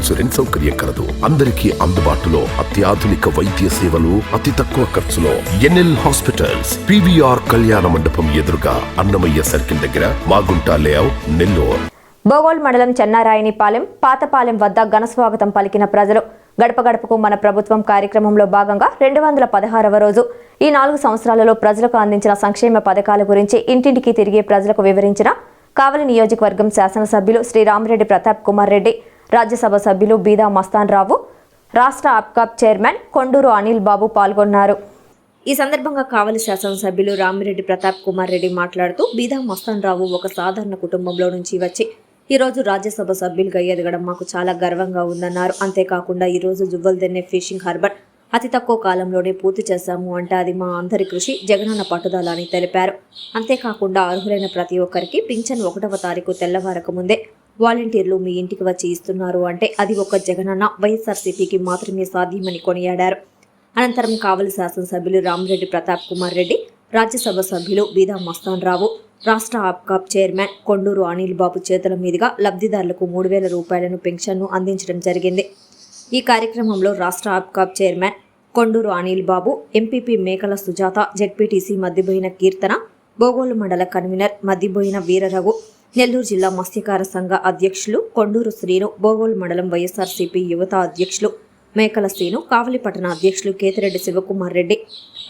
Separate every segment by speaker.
Speaker 1: Insurance సౌకర్యం కలదు. అందరికీ అందుబాటులో అత్యాధునిక వైద్య సేవలు అతి తక్కువ ఖర్చులో. ఎన్ఎల్ హాస్పిటల్స్ పివిఆర్ కళ్యాణ మండపం ఎదురుగా అన్నమయ్య సర్కిల్ దగ్గర మాగుంట లేఅవుట్ నెల్లూరు.
Speaker 2: బోగోల్ మండలం చెన్నారాయనిపాలెం పాతపాలెం వద్ద ఘనస్వాగతం పలికిన ప్రజలు. గడప గడపకు మన ప్రభుత్వం కార్యక్రమంలో భాగంగా రెండు వందల పదహారవ రోజు. ఈ నాలుగు సంవత్సరాలలో ప్రజలకు అందించిన సంక్షేమ పథకాల గురించి ఇంటింటికి తిరిగి ప్రజలకు వివరించిన కావలి నియోజకవర్గం శాసనసభ్యులు శ్రీ రామిరెడ్డి ప్రతాప్ కుమార్ రెడ్డి. రాజ్యసభ సభ్యులు బీదా మస్తాన్ రావు రాష్ట్ర అప్కాప్ చైర్మన్ కొండూరు అనిల్ బాబు పాల్గొన్నారు. ఈ సందర్భంగా కావలి శాసనసభ్యులు రామిరెడ్డి ప్రతాప్ కుమార్ రెడ్డి మాట్లాడుతూ బీదా మస్తాన్ రావు ఒక సాధారణ కుటుంబంలో నుంచి వచ్చి ఈరోజు రాజ్యసభ సభ్యులుగా ఎదగడం మాకు చాలా గర్వంగా ఉందన్నారు. అంతేకాకుండా ఈరోజు రోజు జువ్వల్దెన్నె ఫిషింగ్ హార్బర్ అతి తక్కువ కాలంలోనే పూర్తి చేశాము అంటే అది మా అందరి కృషి జగనన్న పట్టుదల అని తెలిపారు. అంతేకాకుండా అర్హులైన ప్రతి ఒక్కరికి పింఛన్ ఒకటవ తారీఖు తెల్లవారక ముందే వాలంటీర్లు మీ ఇంటికి వచ్చి ఇస్తున్నారు అంటే అది ఒక జగనన్న వైఎస్ఆర్సీపీకి మాత్రమే సాధ్యమని కొనియాడారు. అనంతరం కావలి శాసనసభ్యులు రామిరెడ్డి ప్రతాప్ కుమార్ రెడ్డి రాజ్యసభ సభ్యులు బీదా మస్తాన్ రావు రాష్ట్ర ఆప్కాప్ చైర్మన్ కొండూరు అనిల్ బాబు చేతుల మీదుగా లబ్ధిదారులకు మూడు వేల రూపాయలను పెన్షన్ను అందించడం జరిగింది. ఈ కార్యక్రమంలో రాష్ట్ర APCOB chairman Konduru Anil Babu MPP Mekala Sujatha ZPTC Maddiboina Keerthana Bogole మండల కన్వీనర్ మద్దిబోయిన వీరరఘు నెల్లూరు జిల్లా మత్స్యకార సంఘ అధ్యక్షులు కొండూరు శ్రీను బోగోల్ మండలం వైఎస్ఆర్సీపీ యువత అధ్యక్షులు మేకల శ్రీను కావలి పట్టణ అధ్యక్షులు కేతిరెడ్డి శివకుమార్ రెడ్డి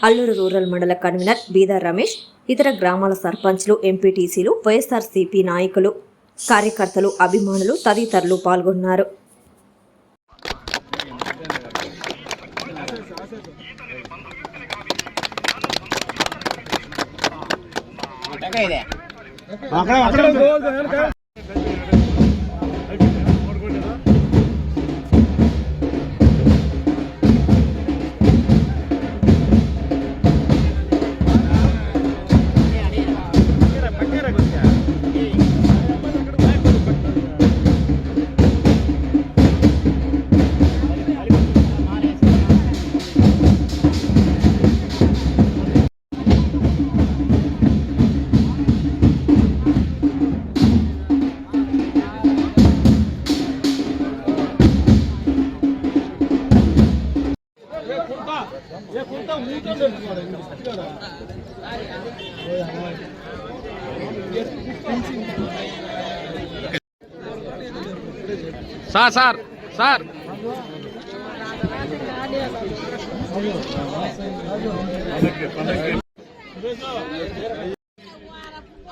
Speaker 2: అల్లూరు రూరల్ మండల కన్వీనర్ బీదా రమేష్ ఇతర గ్రామాల సర్పంచ్లు ఎంపీటీసీలు వైఎస్ఆర్సీపీ నాయకులు కార్యకర్తలు అభిమానులు తదితరులు పాల్గొన్నారు. అక్కడ అక్కడ.
Speaker 3: Sir sir sir.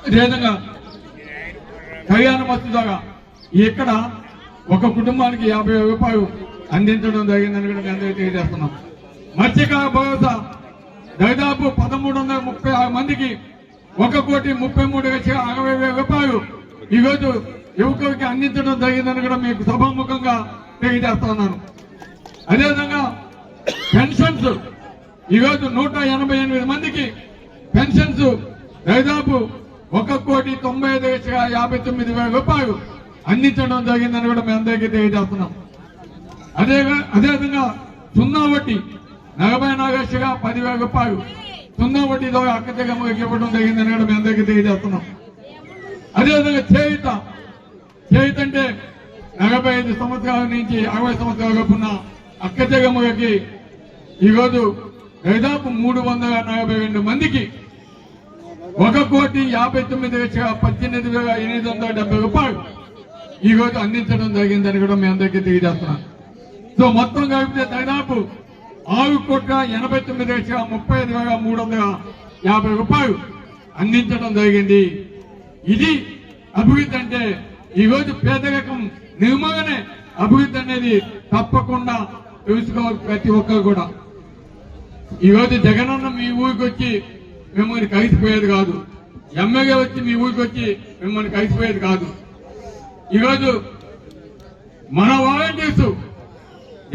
Speaker 4: అదేవిధంగా కళ్యాణ మస్తుగా ఇక్కడ ఒక కుటుంబానికి యాభై వేల రూపాయలు అందించడం జరిగిందని కూడా మీ అందరికీ తెలియజేస్తున్నాం. మత్స్యకార భరోసా దాదాపు పదమూడు వందల ముప్పై ఆరు మందికి ఒక కోటి ముప్పై మూడు లక్షల అరవై వేల రూపాయలు ఈరోజు యువకులకి అందించడం జరిగిందని కూడా మీకు సభాముఖంగా తెలియజేస్తున్నాను అదేవిధంగా పెన్షన్స్ ఈరోజు నూట ఎనభై ఎనిమిది మందికి పెన్షన్స్ దాదాపు ఒక కోటి తొంభై ఐదు లక్షల యాభై తొమ్మిది వేల రూపాయలు అందించడం జరిగిందని కూడా మీ అందరికీ తెలియజేస్తున్నాం. అదే అదేవిధంగా సున్నా వడ్డీ నలభై నాలుగు లక్షల పదివేల రూపాయలు సున్నా వడ్డీ ద్వారా అక్క ఇవ్వడం జరిగిందని కూడా మీ అందరికీ తెలియజేస్తున్నాం. అదేవిధంగా చేయుత చేయుత అంటే నలభై ఐదు సంవత్సరాల నుంచి అరవై సంవత్సరాల లోపు ఉన్న అక్కచెగమ్మకి ఈరోజు దాదాపు మూడు వందల నలభై రెండు మందికి ఒక కోటి యాభై తొమ్మిది లక్షల పద్దెనిమిది వేల ఎనిమిది వందల డెబ్బై రూపాయలు ఈరోజు అందించడం జరిగిందని కూడా మీ అందరికీ తెలియజేస్తున్నాను. సో మొత్తం కలిపితే దాదాపు ఆరు కోట్ల ఎనభై తొమ్మిది లక్షల ముప్పై ఐదు వేల మూడు వందల యాభై రూపాయలు అందించడం జరిగింది. ఇది అభివృద్ధి అంటే ఈ రోజు పేదరికం నిర్మూలనే అభివృద్ధి అనేది తప్పకుండా తెలుసుకోవాలి ప్రతి ఒక్కరు కూడా. ఈ రోజు జగనన్న మీ ఊరికి వచ్చి మిమ్మల్ని కలిసిపోయేది కాదు. ఎమ్మెల్యే వచ్చి మీ ఊరికి వచ్చి మిమ్మల్ని కలిసిపోయేది కాదు. ఈరోజు మన వాలంటీర్స్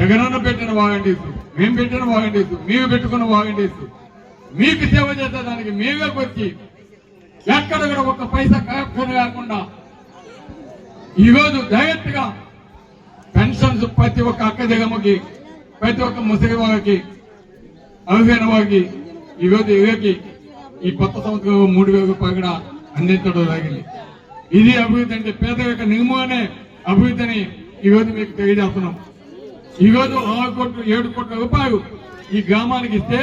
Speaker 4: జగనన్న పెట్టిన వాలంటీర్స్ మేము పెట్టిన వాలంటీర్స్ మేము పెట్టుకున్న వాలంటీర్స్ మీకు సేవ చేసేదానికి మేమే వచ్చి ఎక్కడ కూడా ఒక పైసా కరెక్షన్ కాకుండా ఈరోజు డైరెక్ట్గా పెన్షన్స్ ప్రతి ఒక్క అక్క జగమ్మకి ప్రతి ఒక్క ముసలి వారికి అవిహేన వారికి ఈరోజు ఇవేకి ఈ కొత్త సంవత్సరం మూడు వేల రూపాయలు కూడా అందించడం జరిగింది. ఇది అభివృద్ధి అంటే పేద యొక్క నిర్మూలనే అభివృద్ధిని ఈరోజు మీకు తెలియజేస్తున్నాం. ఈరోజు ఆరు కోట్లు ఏడు కోట్ల రూపాయలు ఈ గ్రామానికి ఇస్తే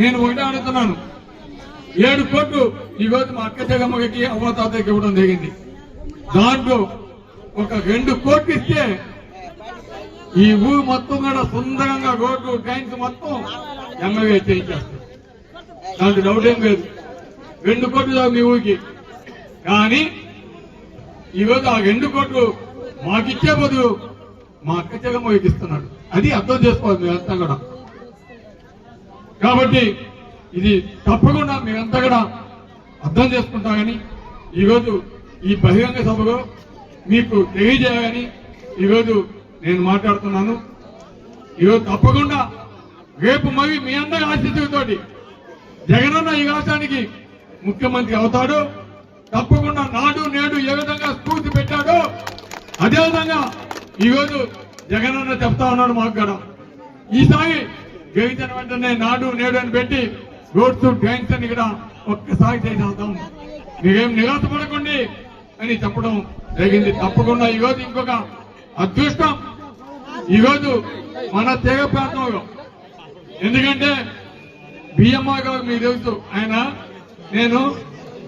Speaker 4: నేను ఒకటే అడుగుతున్నాను. ఏడు కోట్లు ఈరోజు మా అక్క జగమ్మకి అవ్వతాతకి ఇవ్వడం జరిగింది. దాంట్లో ఒక రెండు కోట్లు ఇస్తే ఈ ఊరు మొత్తం కూడా సుందరంగా రోడ్లు ట్రైన్స్ మొత్తం ఎమ్మెల్యే చేయించేస్తారు. దాంట్లో డౌట్ ఏం లేదు. రెండు కోట్లు మీ ఊరికి. కానీ ఈరోజు ఆ రెండు కోట్లు మాకిచ్చే బదులు మా అక్క జగమ్మకి ఇస్తున్నాడు. అది అర్థం చేసుకోవాలి మీరంతా కూడా. కాబట్టి ఇది తప్పకుండా మీరంతా కూడా అర్థం చేసుకుంటామని ఈరోజు ఈ బహిరంగ సభలో మీకు తెలియజేయాలని ఈరోజు నేను మాట్లాడుతున్నాను. ఈరోజు తప్పకుండా రేపు మరి మీ అందరి ఆశీస్సులతోటి జగనన్న ఈ రాష్ట్రానికి ముఖ్యమంత్రి అవుతాడు. తప్పకుండా నాడు నేడు ఏ విధంగా స్ఫూర్తి పెట్టాడో అదే విధంగా ఈరోజు జగనన్న చెప్తా ఉన్నాడు మాకు కూడా. ఈసారి గెలిచిన వెంటనే నాడు నేడు అని పెట్టి రోడ్స్ డ్రైన్స్ అని కూడా ఒక్కసారి చేసేద్దాం. మీరేం నిరాశపడకండి. అని చెప్పడం జరిగింది. తప్పకుండా ఈరోజు ఇంకొక అదృష్టం. ఈరోజు మన తెగ ప్రాంతంలో ఎందుకంటే బిఎంఆర్ గారు మీకు తెలుసు ఆయన నేను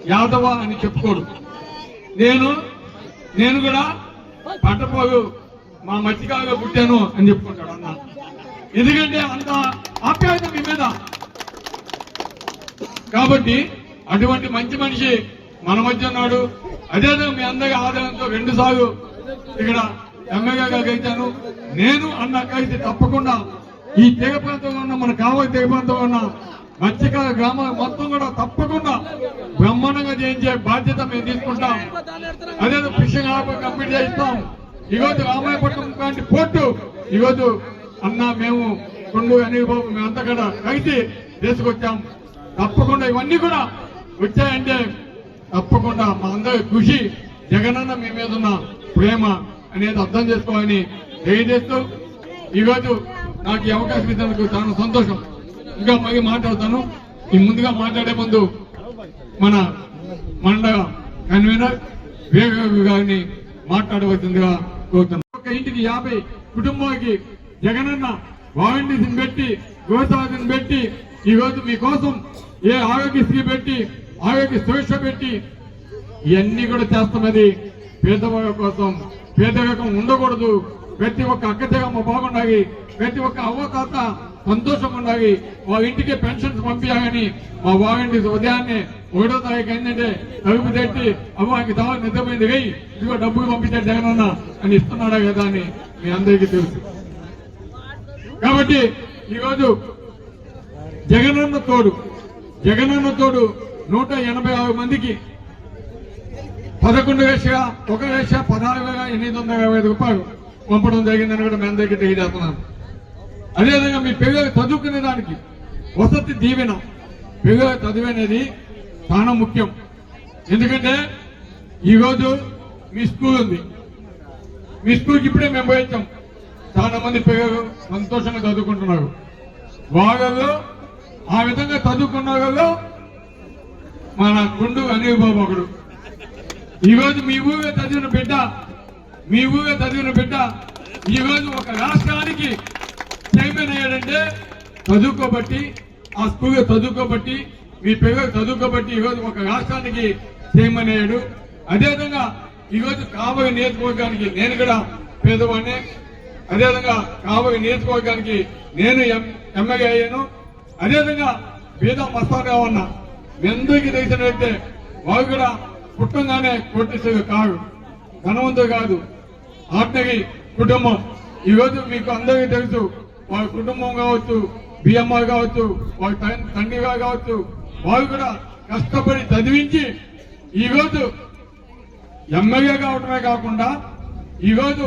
Speaker 4: యాదవ అని చెప్పుకోడు. నేను నేను కూడా పట్టపోగు మా మత్స్యకారుగా పుట్టాను అని చెప్పుకుంటాడు అన్న. ఎందుకంటే అంత ఆప్యాయత మీ మీద. కాబట్టి అటువంటి మంచి మనిషి మన మధ్య ఉన్నాడు. అదేవిధంగా మీ అందరి ఆదాయంతో రెండు సార్లు ఇక్కడ ఎమ్మెల్యేగా గెలిచాను నేను అన్నకైతే కలిసి తప్పకుండా ఈ తెగ ప్రాంతంలో ఉన్న మన కావలి తెగ ప్రాంతంలో ఉన్న మత్స్యకార గ్రామాలు మొత్తం కూడా తప్పకుండా బ్రహ్మాండంగా చేయించే బాధ్యత మేము తీసుకుంటాం. అదే ఫిషింగ్ హార్బర్ కంప్లీట్ చేయిస్తాం. ఈరోజు రామాయపట్నం లాంటి పోర్టు ఈరోజు అన్న మేము కొండు అనిల్ బాబు మేమంతా కూడా కలిసి తీసుకొచ్చాం తప్పకుండా ఇవన్నీ కూడా వచ్చాయంటే తప్పకుండా మా అందరి కృషి జగనన్న మీ మీద ఉన్న ప్రేమ అనేది అర్థం చేసుకోవాలని తెలియజేస్తూ ఈరోజు నాకు ఈ అవకాశం ఇచ్చినందుకు చాలా సంతోషం. ఇంకా మళ్ళీ మాట్లాడతాను. ఈ ముందుగా మాట్లాడే ముందు మన మండల కన్వీనర్ వేగ గారిని మాట్లాడవలసిందిగా కోరుతున్నాను. ఒక ఇంటికి యాభై కుటుంబానికి జగనన్న వాలంటీర్స్ పెట్టి గోసాలను పెట్టి ఈ రోజు మీకోసం ఏ ఆరోగ్యశ్రీ పెట్టి ఆరోగ్య సురక్ష పెట్టి ఇవన్నీ కూడా చేస్తున్నది పేదవాళ్ళ కోసం. పేదరికం ఉండకూడదు. ప్రతి ఒక్క అక్కచెగమ్మ బాగుండాలి. ప్రతి ఒక్క అవ్వతాత సంతోషం ఉండాలి. వాళ్ళ ఇంటికి పెన్షన్స్ పంపించాలని మా వాలంటీర్స్ ఉదయాన్నే ఒకటో తారీఖు ఏంటంటే తలుపు తెట్టి అవ్వకి ఇంక దావా నిద్రపోయింది వెయ్యి. ఇదిగో డబ్బులు పంపించాడు జగనన్న అని ఇస్తున్నాడా కదా అని మీ అందరికీ తెలుసు. కాబట్టి ఈరోజు జగనన్న తోడు జగనన్న తోడు నూట ఎనభై ఆరు మందికి పదకొండు వేష ఒక వేష పదహారు వేల ఎనిమిది వందల యాభై ఐదు రూపాయలు పంపడం జరిగిందని కూడా మేము దగ్గర తెలియజేస్తున్నాను అదేవిధంగా మీ పిల్లలు చదువుకునే దానికి వసతి దీవెన పిల్లల చదువు అనేది చాలా ముఖ్యం. ఎందుకంటే ఈరోజు మీ స్కూల్ ఉంది. మీ స్కూల్కి ఇప్పుడే మేము పోయించాం. చాలా మంది పిల్లలు సంతోషంగా చదువుకుంటున్నారు. వాళ్ళలో ఆ విధంగా చదువుకున్న వాళ్ళలో మన గుండు అనిల్ బాబు ఒకడు. ఈరోజు మీ ఊరే చదివిన బిడ్డ మీ ఊరే చదివిన బిడ్డ ఈరోజు ఒక రాష్ట్రానికి చైర్మన్ అయ్యాడంటే చదువుకోబట్టి ఆ స్కూల్ చదువుకోబట్టి మీ పిల్లలు చదువుకోబట్టి ఈరోజు ఒక రాష్ట్రానికి చైర్మన్ అయ్యాడు. అదేవిధంగా ఈరోజు కాబోయే నియోజకవర్గానికి నేను కూడా పేదవాడిని. అదేవిధంగా కాబోయే నియోజకవర్గానికి నేను ఎం- ఎమ్మెల్యే అయ్యాను. అదేవిధంగా పేద మస్తాగా ఉన్న మీ అందరికీ తెలిసినట్టే వారు కూడా పుట్టంగానే కోటేశ్వరు కాదు ధనవంతుడు కాదు. ఆత్మగి కుటుంబం. ఈ రోజు మీకు అందరికీ తెలుసు వాళ్ళ కుటుంబం కావచ్చు బిఎంఆర్ కావచ్చు వాళ్ళ తండ్రి తండ్రిగా కావచ్చు వాళ్ళు కూడా కష్టపడి చదివించి ఈ రోజు ఎమ్మెల్యే కావటమే కాకుండా ఈ రోజు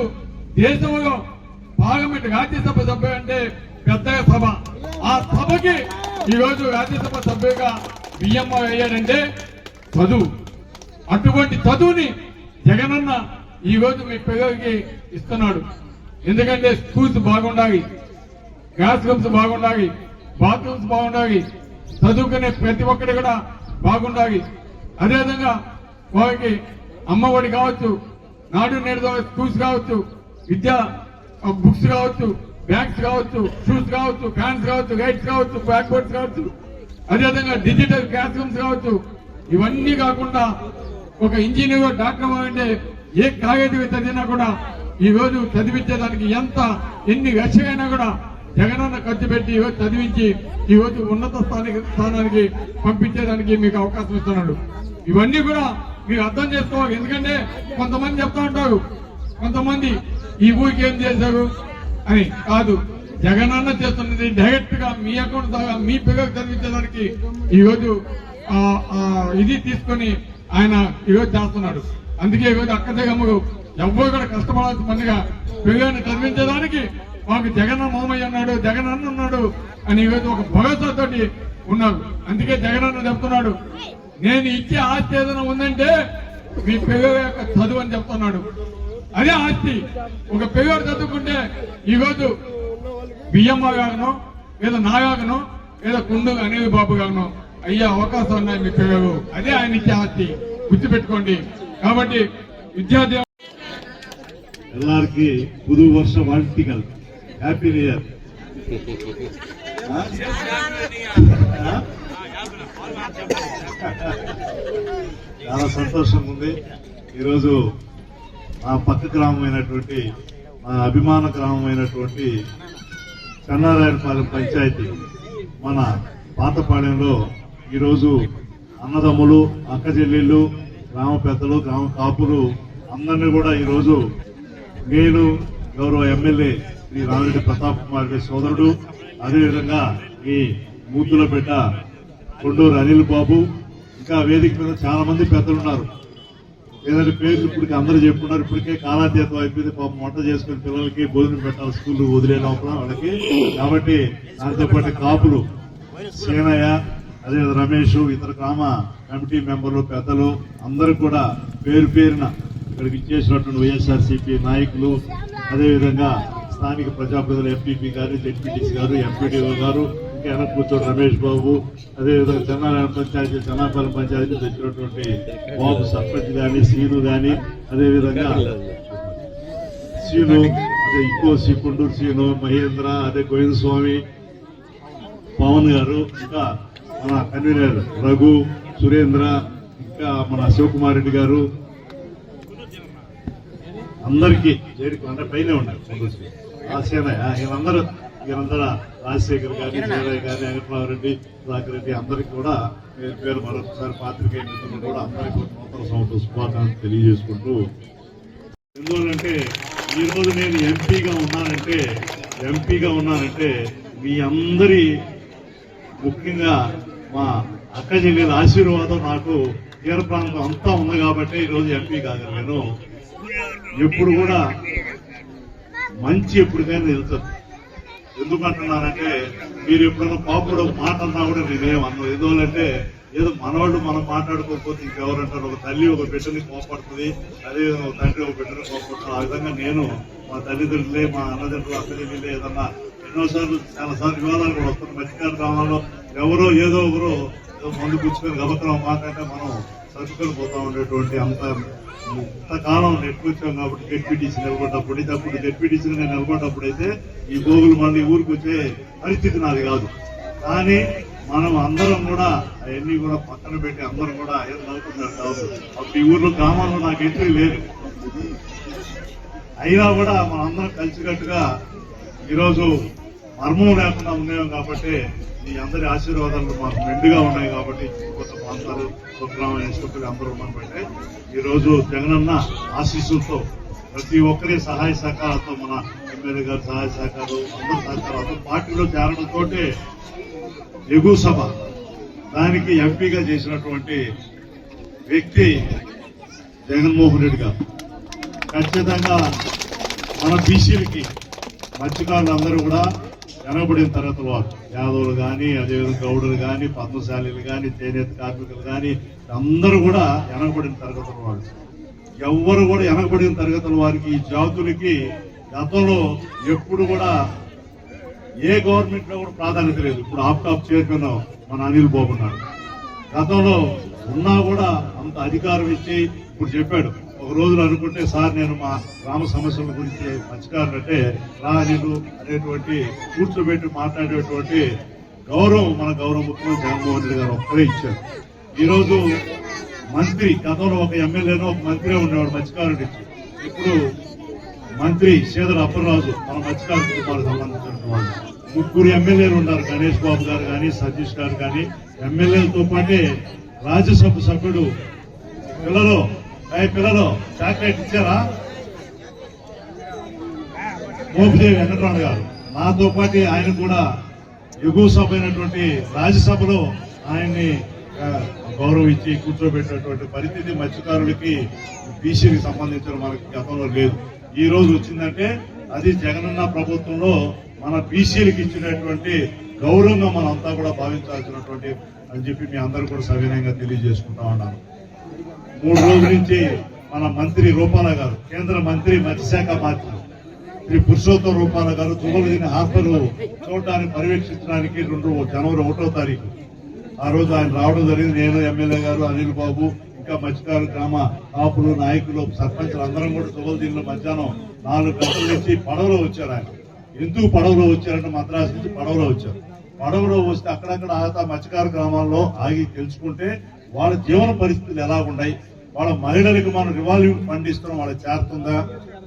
Speaker 4: దేశంలో పార్లమెంట్ రాజ్యసభ సభ్యులు అంటే పెద్ద సభ. ఆ సభకి ఈరోజు రాజ్యసభ సభ్యుగా బియ్యమ్మ అయ్యాడంటే చదువు. అటువంటి చదువుని జగనన్న ఈ రోజు మీ పిల్లలకి ఇస్తున్నాడు. ఎందుకంటే స్కూల్స్ బాగుండాలి క్లాస్ రూమ్స్ బాగుండాలి బాత్రూమ్స్ బాగుండాలి చదువుకునే ప్రతి ఒక్కటి కూడా బాగుండాలి అదేవిధంగా వారికి అమ్మఒడి కావచ్చు నాడు నేడు స్కూల్స్ కావచ్చు విద్యా బుక్స్ కావచ్చు బ్యాగ్స్ కావచ్చు షూస్ కావచ్చు ఫ్యాన్స్ కావచ్చు లైట్స్ కావచ్చు బ్యాక్ బోర్డ్స్ కావచ్చు. అదేవిధంగా డిజిటల్ క్లాస్ రూమ్స్ కావచ్చు. ఇవన్నీ కాకుండా ఒక ఇంజనీర్ డాక్టర్ అంటే ఏ కాగేది చదివినా కూడా ఈ రోజు చదివించేదానికి ఎంత ఎన్ని లక్షలైనా కూడా జగనన్న ఖర్చు పెట్టి ఈ రోజు చదివించి ఈ రోజు ఉన్నత స్థానికి స్థానానికి పంపించేదానికి మీకు అవకాశం ఇస్తున్నాడు. ఇవన్నీ కూడా మీరు అర్థం చేసుకోవాలి. ఎందుకంటే కొంతమంది చెప్తా ఉంటారు కొంతమంది ఈ ఊరికి ఏం చేశారు అని కాదు. జగనన్న చేస్తున్నది డైరెక్ట్గా మీ అకౌంట్ ద్వారా మీ పిల్లలకు చదివించడానికి ఈరోజు ఇది తీసుకొని ఆయన ఈరోజు చేస్తున్నాడు. అందుకే ఈరోజు అక్క జగమ్మకు ఎవ్వరు కూడా కష్టపడాల్సిన పనిగా పిల్లల్ని చదివించడానికి మాకు జగన్ మామయ్య అన్నాడు జగనన్న ఉన్నాడు అని ఈరోజు ఒక భరోసాతోటి ఉన్నారు. అందుకే జగనన్న చెప్తున్నాడు నేను ఇచ్చే ఆస్తి ఏదైనా ఉందంటే మీ పిల్లల యొక్క చదువు అని చెప్తున్నాడు. అదే ఆస్తి ఒక పిల్లడు చదువుకుంటే ఈరోజు బియ్యమ్మగాను లేదా నాగాను లేదా కుండు అనేవి బాబు గాను అయ్యే అవకాశం ఉన్నాయి మీ పిల్లలు. అదే ఆయన ఇచ్చే ఆస్తి. గుర్తుపెట్టుకోండి. కాబట్టి విద్యార్థి
Speaker 3: ఎల్లారికి పుదు వర్షం వాటికల్ హ్యాపీ న్యూ ఇయర్ చాలా సంతోషంగా ఉంది. ఈరోజు మా పక్క గ్రామం అయినటువంటి మా అభిమాన గ్రామం అయినటువంటి చెన్నారాయణపాలెం పంచాయతీ మన పాతపాలెంలో ఈరోజు అన్నదమ్ములు అక్క చెల్లెళ్ళు గ్రామ పెద్దలు గ్రామ కాపులు అందరినీ కూడా ఈరోజు నేను గౌరవ ఎమ్మెల్యే శ్రీ రామిరెడ్డి ప్రతాప్ కుమార్ గారి సోదరుడు అదేవిధంగా ఈ మూతుల బిడ్డ కొండూరు అనిల్ బాబు ఇంకా వేదిక మీద చాలా మంది పెద్దలు ఉన్నారు. ఏదైనా పేర్లు ఇప్పటికి అందరూ చెప్పుకున్నారు. ఇప్పటికే కాలాతీతం అయిపోయింది. పాపం వంట చేసుకుని పిల్లలకి భోజనం పెట్టాలి స్కూల్ వదిలే లోపల వాళ్ళకి. కాబట్టి దాంతో పాటు కాపులు సీనయ్య అదే రమేష్ ఇతర గ్రామ కమిటీ మెంబర్లు పెద్దలు అందరూ కూడా పేరు పేరున ఇక్కడికి ఇచ్చేసినటువంటి వైఎస్ఆర్సీపీ నాయకులు అదేవిధంగా స్థానిక ప్రజాప్రతినిధులు ఎంపీపీ గారు జెడ్పీటీసీ గారు ఎంపీడీఓ గారు ఇంకా వెనక కూర్చోడు రమేష్ బాబు. అదేవిధంగా చెన్నారాయణ పంచాయతీ చెన్నాపాలెం పంచాయతీ నుంచి వచ్చినటువంటి బాబు సర్పంచ్ గాని సీను కానీ అదేవిధంగా సీను అదే ఇంకో శ్రీ కుండూరు సీను మహేంద్ర అదే గోవింద స్వామి పవన్ గారు ఇంకా మన కన్వీనర్ రఘు సురేంద్ర ఇంకా మన శివకుమార్ రెడ్డి గారు. అందరికీ చేరుకు అంటే పైన ఉన్నారు. ఆశయనయ్య వీళ్ళందరూ వీళ్ళందరూ రాజశేఖర్ గారి వీరయ్య గారి వెంకటరామరెడ్డి సుధాకర్ రెడ్డి అందరికీ కూడా పేరు పేరు మరొకసారి పాత్రికేయ మిత్రులు కూడా అందరికీ కూడా నూతన సంవత్సరం శుభాకాంక్షలు తెలియజేసుకుంటూ ఎందువల్లంటే ఈ రోజు నేను ఎంపీగా ఉన్నానంటే ఎంపీగా ఉన్నానంటే మీ అందరి ముఖ్యంగా మా అక్క చెల్లెల ఆశీర్వాదం నాకు తీర ప్రాంతం అంతా ఉంది కాబట్టి ఈ రోజు ఎంపీ కాగలిగాను. ఎప్పుడు కూడా మంచి ఎప్పటికైనా తెలుస్తుంది ఎందుకంటున్నానంటే మీరు ఎప్పుడైనా పాపుడు మాట అన్నా కూడా నేనేం అన్నాను ఎందువల్లంటే ఏదో మనవాళ్ళు మనం మాట్లాడుకోకపోతే ఇంకెవరంటారు? ఒక తల్లి ఒక బిడ్డని కోపడుతుంది అదే ఒక తండ్రి ఒక బిడ్డని కోపడుతుంది. ఆ విధంగా నేను మా తల్లిదండ్రులే మా అన్నదండ్రులు అక్కడికి ఏదన్నా ఎన్నోసార్లు చాలాసార్లు వివాదాలు కూడా వస్తున్న మధ్యకాల గ్రామాల్లో ఎవరో ఏదో ఒకరు ఏదో మందు పుచ్చుకొని గబకరం మాట్లాడితే మనం సర్దుకొని పోతా ఉండేటువంటి అంత కాలం నెట్టుకొచ్చాం కాబట్టి డెప్యూటీసీ నిలబడ్డప్పుడు అప్పుడు గెడ్పీటీసీ నేను నిలబడ్డప్పుడు అయితే ఈ గోగులు మళ్ళీ ఊరికి వచ్చే పరిస్థితి నాది కాదు. కానీ మనం అందరం కూడా అవన్నీ కూడా పక్కన పెట్టి అందరం కూడా ఏదో నవ్వుకున్నారు కాదు అప్పుడు ఈ ఊర్లో గ్రామాల్లో నాకు ఎంట్రీ లేదు. అయినా కూడా మనందరం అందరం కలిసికట్టుగా ఈరోజు మర్మం లేకుండా ఉన్నాం కాబట్టి మీ అందరి ఆశీర్వాదాలు మాకు మెండుగా ఉన్నాయి కాబట్టి కొత్త ప్రాంతాలు సుబ్రహ్మణ్య ఇన్స్పెక్టర్ అందరూ ఉన్నాం ఈరోజు జగనన్న ఆశీస్సులతో ప్రతి ఒక్కరి సహాయ సహకారాలతో మన ఎమ్మెల్యే గారి సహాయ సహకారాలు అందరి సహకారాలతో పార్టీలో చేరడంతో ఎగువ సభ. దానికి ఎంపీగా చేసినటువంటి వ్యక్తి జగన్మోహన్ రెడ్డి గారు. ఖచ్చితంగా మన బీసీలకి మత్స్యకారులు అందరూ కూడా కనబడిన తరగతి వారు యాదవులు కానీ అదేవిధంగా గౌడులు కానీ పద్మశాలీలు కానీ చేనేత కార్మికులు కానీ అందరూ కూడా వెనకబడిన తరగతుల వారు. ఎవ్వరు కూడా వెనకబడిన తరగతుల వారికి ఈ జాతులకి గతంలో ఎప్పుడు కూడా ఏ గవర్నమెంట్లో కూడా ప్రాధాన్యత లేదు. ఇప్పుడు ఆప్టాప్ చైర్మన్ మన అనిల్ బాబు ఉన్నాడు. గతంలో ఉన్నా కూడా అంత అధికారం ఇచ్చి ఇప్పుడు చెప్పాడు. ఒక రోజులు అనుకుంటే సార్ నేను మా గ్రామ సమస్యల గురించి మర్చికారంటే రా నేను అనేటువంటి కూర్చోబెట్టి మాట్లాడేటువంటి గౌరవం మన గౌరవ ముఖ్యమంత్రి జగన్మోహన్ రెడ్డి గారు ఒక్కరే ఇచ్చారు. ఈరోజు మంత్రి గతంలో ఒక ఎమ్మెల్యేనో ఒక మంత్రి ఉండేవాడు మత్స్యకారుడు ఇప్పుడు మంత్రి శ్రీధర్ అప్పలరాజు మన మత్స్యకారు కుటుంబాలకు సంబంధించిన వాళ్ళు ముగ్గురు ఎమ్మెల్యేలు ఉన్నారు గణేష్ బాబు గారు కానీ సతీష్ గారు కానీ ఎమ్మెల్యేలతో పాటే రాజ్యసభ సభ్యుడు పిల్లలు పిల్లలు చాక్లెట్ ఇచ్చారా? మోపిదేవి వెంకటరమణ గారు నాతో పాటు ఆయన కూడా ఎగువ సభ అయినటువంటి రాజ్యసభలో ఆయన్ని గౌరవించి కూర్చోబెట్టినటువంటి పరిస్థితి మత్స్యకారులకి బీసీకి సంబంధించిన మనకి గతంలో లేదు. ఈ రోజు వచ్చిందంటే అది జగనన్న ప్రభుత్వంలో మన బీసీలకు ఇచ్చినటువంటి గౌరవంగా మనంతా కూడా భావించాల్సినటువంటి అని చెప్పి మీ అందరూ కూడా సవినయంగా తెలియజేసుకుంటా ఉన్నాను. మూడు రోజుల నుంచి మన మంత్రి రూపాల గారు కేంద్ర మంత్రి మత్స్యశాఖ మంత్రి శ్రీ పురుషోత్తం రూపాల గారు తుమ్మలదిన హాస్పిటల్ చూడటానికి పర్యవేక్షించడానికి రెండు జనవరి ఒకటో తారీఖు. ఆ రోజు ఆయన రావడం జరిగింది. నేను ఎమ్మెల్యే గారు అనిల్ బాబు ఇంకా మత్స్యకారు గ్రామ కాపులు నాయకులు సర్పంచులు అందరం కూడా తుమ్మలదిన మధ్యాహ్నం నాలుగు గంటల నుంచి పడవలో వచ్చారు ఆయన. ఎందుకు పడవలో వచ్చారంటే మద్రాసు నుంచి పడవలో వచ్చారు. పడవలో వస్తే అక్కడక్కడ ఆగతా మత్స్యకారు గ్రామాల్లో ఆగి తెలుసుకుంటే వాళ్ళ జీవన పరిస్థితులు ఎలా ఉన్నాయి? వాళ్ళ మహిళలకు మనం రివాల్వ్ ఫండ్ ఇస్తున్నాం వాళ్ళకి చేరుతుందా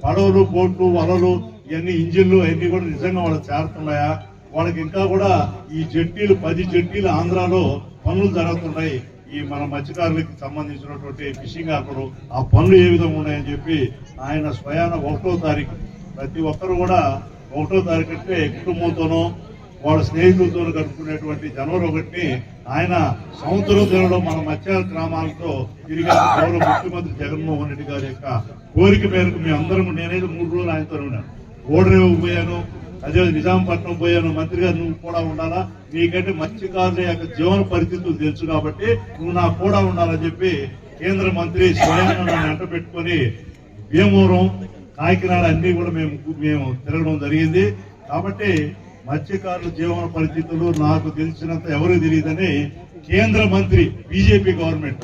Speaker 3: పడవలు బోట్లు వలలు ఇవన్నీ ఇంజిన్లు అవన్నీ కూడా నిజంగా వాళ్ళకి చేరుతున్నాయా వాళ్ళకి ఇంకా కూడా ఈ జట్టీలు పది జట్టీలు ఆంధ్రాలో పనులు జరుగుతున్నాయి. ఈ మన మత్స్యకారులకి సంబంధించినటువంటి ఫిషింగ్ ఆకులు ఆ పనులు ఏ విధంగా ఉన్నాయని చెప్పి ఆయన స్వయాన ఒకటో తారీఖు ప్రతి ఒక్కరు కూడా ఒకటో తారీఖు అంటే కుటుంబంతోనో వాళ్ళ స్నేహితులతో గడుపుకునేటువంటి జనవరి ఒకటిని ఆయన సంవత్సరం తిరగడం మన మత్స్య గ్రామాలతో తిరిగి గౌరవ ముఖ్యమంత్రి జగన్మోహన్ రెడ్డి గారి యొక్క కోరిక మేరకు మీ అందరం నేనైతే మూడు రోజులు ఆయనతో ఉన్నాను. ఓడరేవు పోయాను అదే నిజాంపట్నం పోయాను. మంత్రి గారు నువ్వు కూడా ఉండాలా? నీకంటే మత్స్యకారుల యొక్క జీవన పరిస్థితులు తెలుసు కాబట్టి నువ్వు నాకు కూడా ఉండాలని చెప్పి కేంద్ర మంత్రి స్వయంగా వెంట పెట్టుకొని భీమవరం కాకినాడ అన్ని కూడా మేము మేము తిరగడం జరిగింది. కాబట్టి మత్స్యకారుల జీవన పరిస్థితులు నాకు తెలిసినంత ఎవరికి తెలియదని కేంద్ర మంత్రి బీజేపీ గవర్నమెంట్.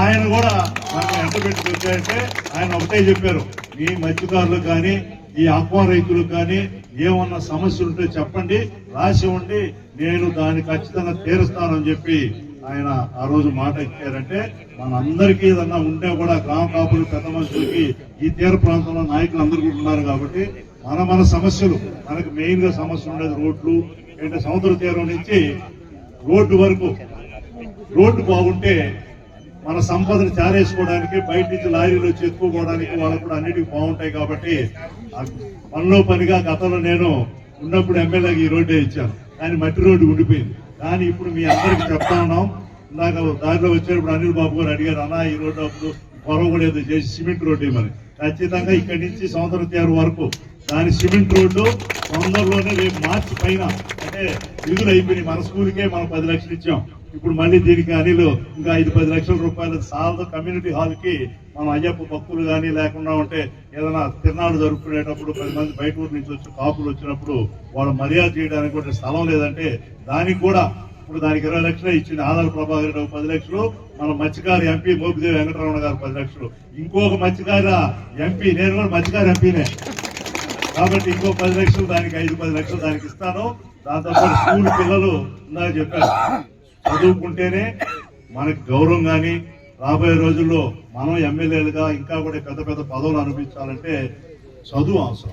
Speaker 3: ఆయన కూడా మనం ఎంత పెట్టి ఆయన ఒకటే చెప్పారు. మీ మత్స్యకారులు కానీ ఈ ఆక్వా రైతులు కానీ ఏమన్నా సమస్యలు ఉంటే చెప్పండి రాసి ఉండి నేను దాన్ని ఖచ్చితంగా తీరుస్తానని చెప్పి ఆయన ఆ రోజు మాట ఇచ్చారంటే మనందరికీ ఏదన్నా ఉంటే కూడా గ్రామ కాపులు పెద్ద మనుషులకి ఈ తీర ప్రాంతంలో నాయకులు అందరు ఉన్నారు కాబట్టి మన మన సమస్యలు మనకు మెయిన్గా సమస్య ఉండేది రోడ్లు. అంటే సముద్ర తీరం నుంచి రోడ్డు వరకు. రోడ్డు బాగుంటే మన సంపదను చారేసుకోవడానికి బయట నుంచి లారీలు వచ్చి ఎత్తుకోవడానికి వాళ్ళకు కూడా అన్నిటికీ బాగుంటాయి కాబట్టి పనిలో పనిగా గతంలో నేను ఉన్నప్పుడు ఎమ్మెల్యేకి ఈ రోడ్డే ఇచ్చాను. కానీ మట్టి రోడ్డు ఉండిపోయింది. కానీ ఇప్పుడు మీ అందరికి చెప్తా ఉన్నాం. ఇందాక దారిలో వచ్చేటప్పుడు అనిల్ బాబు గారు అడిగారు అన్నా ఈ రోడ్డు అప్పుడు పొరవ కూడా ఏదో చేసి సిమెంట్ రోడ్డు మరి ఖచ్చితంగా ఇక్కడి నుంచి సముద్ర తీరం వరకు దాని సిమెంట్ రోడ్డు తొందరలోనే రేపు మార్చి పైన అంటే విధులు అయిపోయినాయి. మన స్కూల్కే మనం పది లక్షలు ఇచ్చాం. ఇప్పుడు మళ్ళీ దీనికి అనిలు ఇంకా ఐదు పది లక్షల రూపాయలు సాలదు కమ్యూనిటీ హాల్కి మనం అయ్యప్ప భక్తులు కానీ లేకుండా ఉంటే ఏదైనా తిరునాడు జరుపుకునేటప్పుడు పది మంది బయట ఊరు నుంచి వచ్చి కాపులు వచ్చినప్పుడు వాళ్ళు మర్యాద చేయడానికి కూడా స్థలం లేదంటే దానికి కూడా ఇప్పుడు దానికి ఇరవై లక్షలు ఇచ్చింది ఆదాల ప్రభాకర్ రావు పది లక్షలు. మన మత్స్యకారు ఎంపీ మోపిదేవి వెంకటరమణ గారు పది లక్షలు. ఇంకొక మత్స్యకార ఎంపీ నేను కూడా మత్స్యకారు ఎంపీనే. కాబట్టి ఇంకో పది లక్షలు దానికి ఐదు పది లక్షలు దానికి ఇస్తాను. దాంతోపాటు స్కూల్ పిల్లలు ఇందాక చెప్పారు. చదువుకుంటేనే మనకి గౌరవం కానీ రాబోయే రోజుల్లో మనం ఎమ్మెల్యేలుగా ఇంకా కూడా పెద్ద పెద్ద పదవులు అనిపించాలంటే చదువు అవసరం.